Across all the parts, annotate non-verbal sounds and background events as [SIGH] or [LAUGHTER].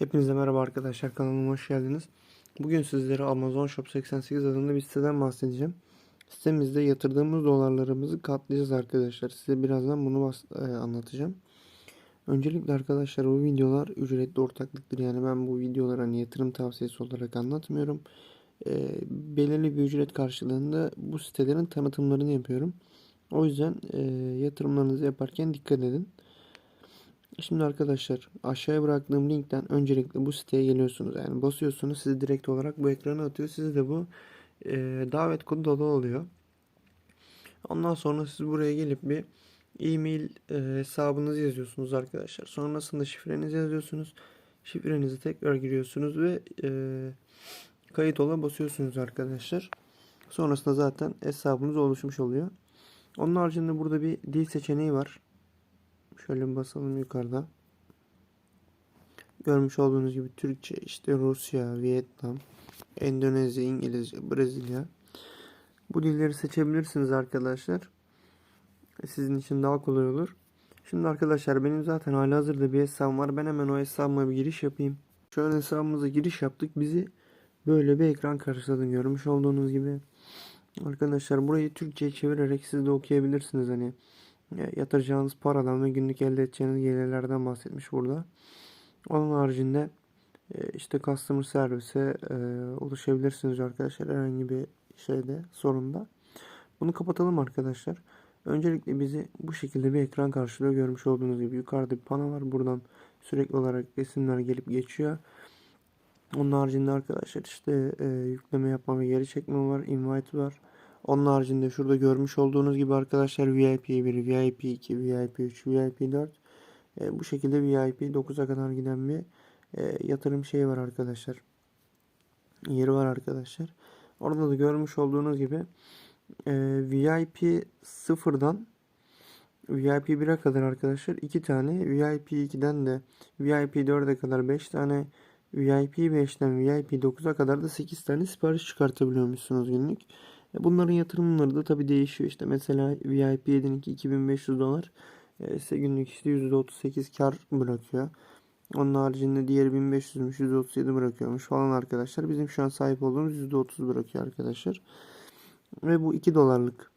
Hepinize merhaba arkadaşlar kanalıma hoş geldiniz. Bugün sizlere Amazon Shop 88 adında bir siteden bahsedeceğim. Sitemizde yatırdığımız dolarlarımızı katlayacağız arkadaşlar. Size birazdan bunu e, anlatacağım. Öncelikle arkadaşlar bu videolar ücretli ortaklıktır. Yani ben bu videoları hani yatırım tavsiyesi olarak anlatmıyorum. E, belirli bir ücret karşılığında bu sitelerin tanıtımlarını yapıyorum. O yüzden e, yatırımlarınızı yaparken dikkat edin. Şimdi arkadaşlar aşağıya bıraktığım linkten öncelikle bu siteye geliyorsunuz. Yani basıyorsunuz sizi direkt olarak bu ekrana atıyor. Size de bu e, davet kodu dolu oluyor. Ondan sonra siz buraya gelip bir e-mail e, hesabınızı yazıyorsunuz arkadaşlar. Sonrasında şifrenizi yazıyorsunuz. Şifrenizi tekrar giriyorsunuz ve e, kayıt ola basıyorsunuz arkadaşlar. Sonrasında zaten hesabınız oluşmuş oluyor. Onun haricinde burada bir dil seçeneği var. Şöyle basalım yukarıda. Görmüş olduğunuz gibi Türkçe, işte Rusya, Vietnam, Endonezya, İngilizce, Brezilya. Bu dilleri seçebilirsiniz arkadaşlar. Sizin için daha kolay olur. Şimdi arkadaşlar benim zaten halihazırda bir hesabım var. Ben hemen o hesabıma bir giriş yapayım. An hesabımıza giriş yaptık. Bizi böyle bir ekran karşıladı. Görmüş olduğunuz gibi. Arkadaşlar burayı Türkçe'ye çevirerek siz de okuyabilirsiniz. Hani yatıracağınız paradan ve günlük elde edeceğiniz gelirlerden bahsetmiş burada. Onun haricinde e, işte customer servise e, ulaşabilirsiniz arkadaşlar herhangi bir şeyde sorunda. Bunu kapatalım arkadaşlar. Öncelikle bizi bu şekilde bir ekran karşılıyor. Görmüş olduğunuz gibi yukarıda bir pano var. Buradan sürekli olarak resimler gelip geçiyor. Onun haricinde arkadaşlar işte e, yükleme yapma ve geri çekme var. Invite var. Onun haricinde şurada görmüş olduğunuz gibi arkadaşlar VIP 1, VIP 2, VIP 3, VIP 4 e, bu şekilde VIP 9'a kadar giden bir e, yatırım şeyi var arkadaşlar. Yeri var arkadaşlar. Orada da görmüş olduğunuz gibi e, VIP sıfırdan VIP 1'e kadar arkadaşlar 2 tane VIP 2'den de VIP 4'e kadar 5 tane VIP 5'ten VIP 9'a kadar da 8 tane sipariş çıkartabiliyormuşsunuz günlük. E, Bunların yatırımları da tabi değişiyor. İşte mesela VIP 7'ninki 2500 dolar e, size günlük işte %38 kar bırakıyor. Onun haricinde diğeri 1500'müş %37 bırakıyormuş falan arkadaşlar. Bizim şu an sahip olduğumuz %30 bırakıyor arkadaşlar. Ve bu 2 dolarlık.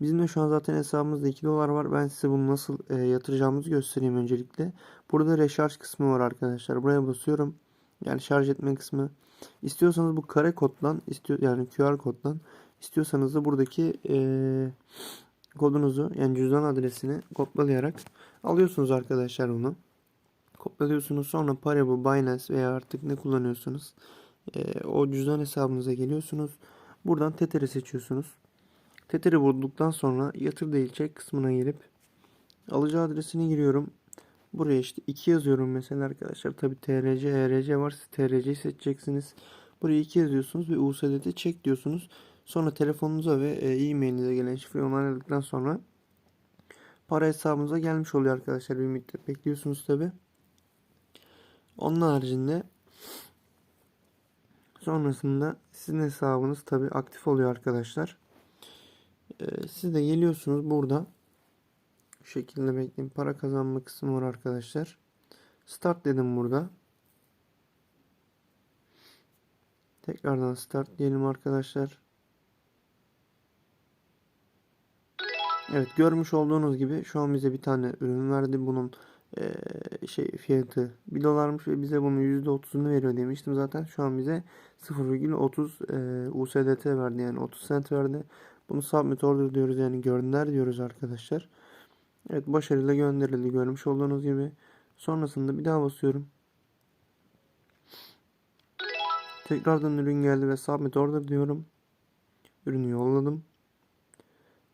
Bizim de şu an zaten hesabımızda 2 dolar var. Ben size bunu nasıl e, yatıracağımızı göstereyim öncelikle. Burada reşarj kısmı var arkadaşlar. Buraya basıyorum. Yani şarj etme kısmı. İstiyorsanız bu kare koddan, istiyor yani QR koddan istiyorsanız da buradaki e, kodunuzu yani cüzdan adresini kopyalayarak alıyorsunuz arkadaşlar bunu. Kopyalıyorsunuz sonra Paribu, Binance veya artık ne kullanıyorsunuz. E, o cüzdan hesabınıza geliyorsunuz. Buradan Tether'i seçiyorsunuz. Tether'i bulduktan sonra yatır değil çek kısmına gelip alıcı adresini giriyorum. Buraya işte 2 yazıyorum mesela arkadaşlar. Tabi TRC, ERC var. Siz TRC'yi seçeceksiniz. Buraya 2 yazıyorsunuz ve USDT çek diyorsunuz. Sonra telefonunuza ve e, e-mailinize gelen şifreyi onayladıktan sonra para hesabınıza gelmiş oluyor arkadaşlar. Bir müddet bekliyorsunuz tabi. Onun haricinde sonrasında sizin hesabınız tabi aktif oluyor arkadaşlar. E, siz de geliyorsunuz burada şu şekilde bekleyin. Para kazanma kısmı var arkadaşlar. Start dedim burada. Tekrardan start diyelim arkadaşlar. Evet görmüş olduğunuz gibi şu an bize bir tane ürün verdi. Bunun eee, şey fiyatı 1 dolarmış ve bize bunun %30'unu veriyor demiştim zaten. Şu an bize 0,30 eee, USDT verdi yani 30 cent verdi. Bunu submit order diyoruz yani gönder diyoruz arkadaşlar. Evet başarıyla gönderildi görmüş olduğunuz gibi. Sonrasında bir daha basıyorum. Tekrardan ürün geldi ve submit order diyorum. Ürünü yolladım.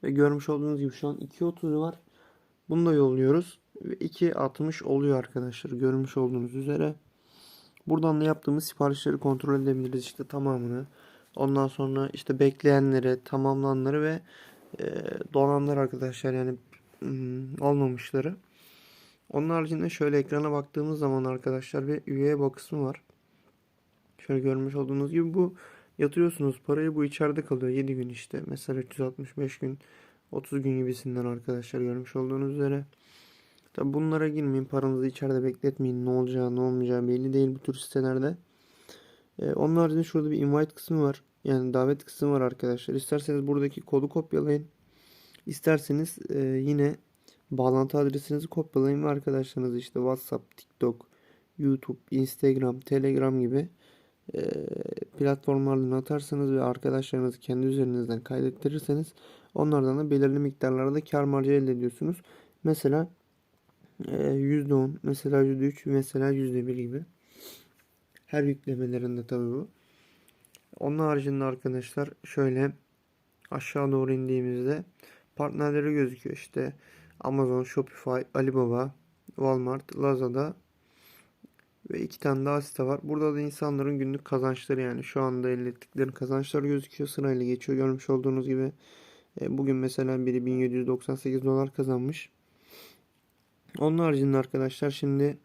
Ve görmüş olduğunuz gibi şu an 2.30 var. Bunu da yolluyoruz. Ve 2.60 oluyor arkadaşlar. Görmüş olduğunuz üzere. Buradan da yaptığımız siparişleri kontrol edebiliriz işte tamamını. Ondan sonra işte bekleyenleri, tamamlananları ve e, donanlar arkadaşlar yani olmamışları. Onun haricinde şöyle ekrana baktığımız zaman arkadaşlar bir üye bak kısmı var. Şöyle görmüş olduğunuz gibi bu yatırıyorsunuz parayı bu içeride kalıyor 7 gün işte. Mesela 365 gün 30 gün gibisinden arkadaşlar görmüş olduğunuz üzere. Tabi bunlara girmeyin. Paranızı içeride bekletmeyin. Ne olacağı ne olmayacağı belli değil bu tür sitelerde. Ee, onun haricinde şurada bir invite kısmı var. Yani davet kısmı var arkadaşlar. İsterseniz buradaki kodu kopyalayın. İsterseniz e, yine bağlantı adresinizi kopyalayın ve arkadaşlarınızı işte WhatsApp, TikTok, YouTube, Instagram, Telegram gibi e, platformlardan atarsanız ve arkadaşlarınızı kendi üzerinizden kaydettirirseniz onlardan da belirli miktarlarda kar marjı elde ediyorsunuz. Mesela e, %10, mesela %3, mesela %1 gibi. Her yüklemelerinde tabii bu. Onun haricinde arkadaşlar şöyle aşağı doğru indiğimizde partnerleri gözüküyor. İşte Amazon, Shopify, Alibaba, Walmart, Lazada ve iki tane daha site var. Burada da insanların günlük kazançları yani şu anda elde ettikleri kazançlar gözüküyor. Sırayla geçiyor. Görmüş olduğunuz gibi e, bugün mesela biri 1798 dolar kazanmış. Onun haricinde arkadaşlar şimdi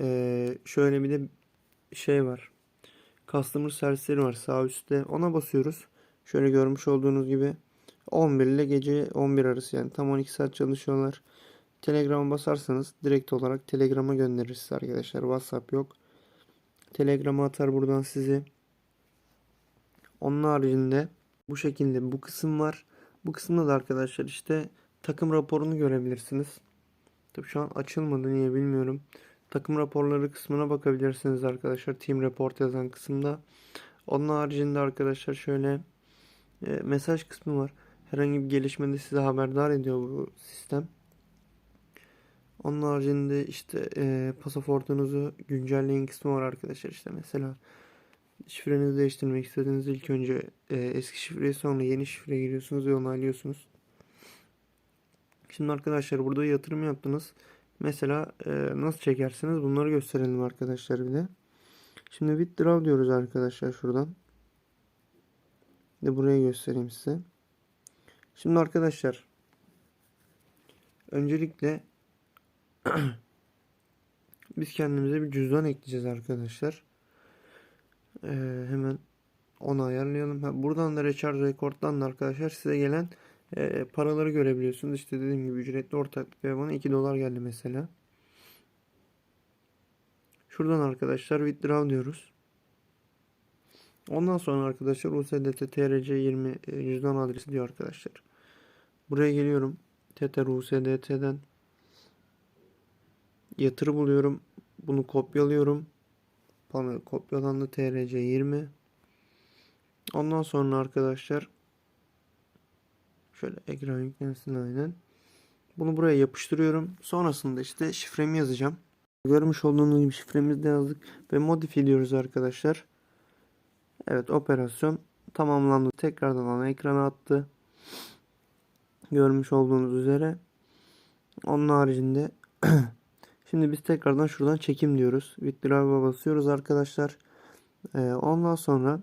e, şöyle bir de şey var. Customer servisleri var sağ üstte. Ona basıyoruz. Şöyle görmüş olduğunuz gibi 11 ile gece 11 arası yani tam 12 saat çalışıyorlar. Telegram'a basarsanız direkt olarak Telegram'a gönderir size arkadaşlar. WhatsApp yok. Telegram'a atar buradan sizi. Onun haricinde bu şekilde bu kısım var. Bu kısımda da arkadaşlar işte takım raporunu görebilirsiniz. Tabii şu an açılmadı niye bilmiyorum. Takım raporları kısmına bakabilirsiniz arkadaşlar. Team Report yazan kısımda. Onun haricinde arkadaşlar şöyle e, mesaj kısmı var. Herhangi bir gelişmede size haberdar ediyor bu sistem. Onun haricinde işte e, pasaportunuzu güncelleyin kısmı var arkadaşlar. İşte mesela şifrenizi değiştirmek istediğiniz ilk önce e, eski şifreyi sonra yeni şifre giriyorsunuz ve onaylıyorsunuz. Şimdi arkadaşlar burada yatırım yaptınız. Mesela e, nasıl çekersiniz bunları gösterelim arkadaşlar bir de. Şimdi withdraw diyoruz arkadaşlar şuradan. De buraya göstereyim size. Şimdi arkadaşlar öncelikle [CLEARS THROAT] biz kendimize bir cüzdan ekleyeceğiz arkadaşlar. Ee, hemen onu ayarlayalım. Ha, buradan da Recharge Record'dan da arkadaşlar size gelen e, paraları görebiliyorsunuz. İşte dediğim gibi ücretli ortaklık ve bana 2 dolar geldi mesela. Şuradan arkadaşlar withdraw diyoruz. Ondan sonra arkadaşlar USDT TRC20 e, cüzdan adresi diyor arkadaşlar. Buraya geliyorum. TTR USDT'den yatırı buluyorum. Bunu kopyalıyorum. Bana kopyalandı TRC20. Ondan sonra arkadaşlar şöyle ekran yüklensin aynen. Bunu buraya yapıştırıyorum. Sonrasında işte şifremi yazacağım. Görmüş olduğunuz gibi şifremizi de yazdık ve modify ediyoruz arkadaşlar. Evet operasyon tamamlandı. Tekrardan ana ekrana attı. Görmüş olduğunuz üzere. Onun haricinde [CLEARS THROAT] şimdi biz tekrardan şuradan çekim diyoruz. Withdraw'a basıyoruz arkadaşlar. Ee, ondan sonra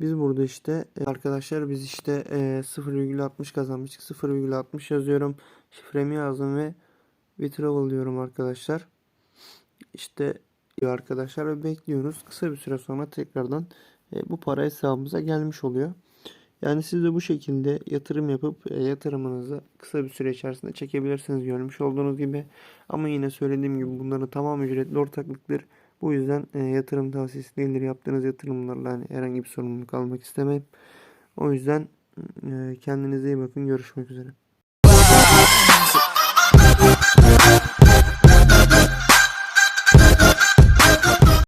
biz burada işte e, arkadaşlar biz işte e, 0,60 kazanmıştık. 0,60 yazıyorum. Şifremi yazdım ve withdraw diyorum arkadaşlar. İşte arkadaşlar ve bekliyoruz. Kısa bir süre sonra tekrardan e, bu para hesabımıza gelmiş oluyor. Yani siz de bu şekilde yatırım yapıp e, yatırımınızı kısa bir süre içerisinde çekebilirsiniz görmüş olduğunuz gibi. Ama yine söylediğim gibi bunların tamam ücretli ortaklıktır. Bu yüzden e, yatırım tavsiyesi değildir. Yaptığınız yatırımlarla hani herhangi bir sorumluluk almak istemem. O yüzden e, kendinize iyi bakın. Görüşmek üzere.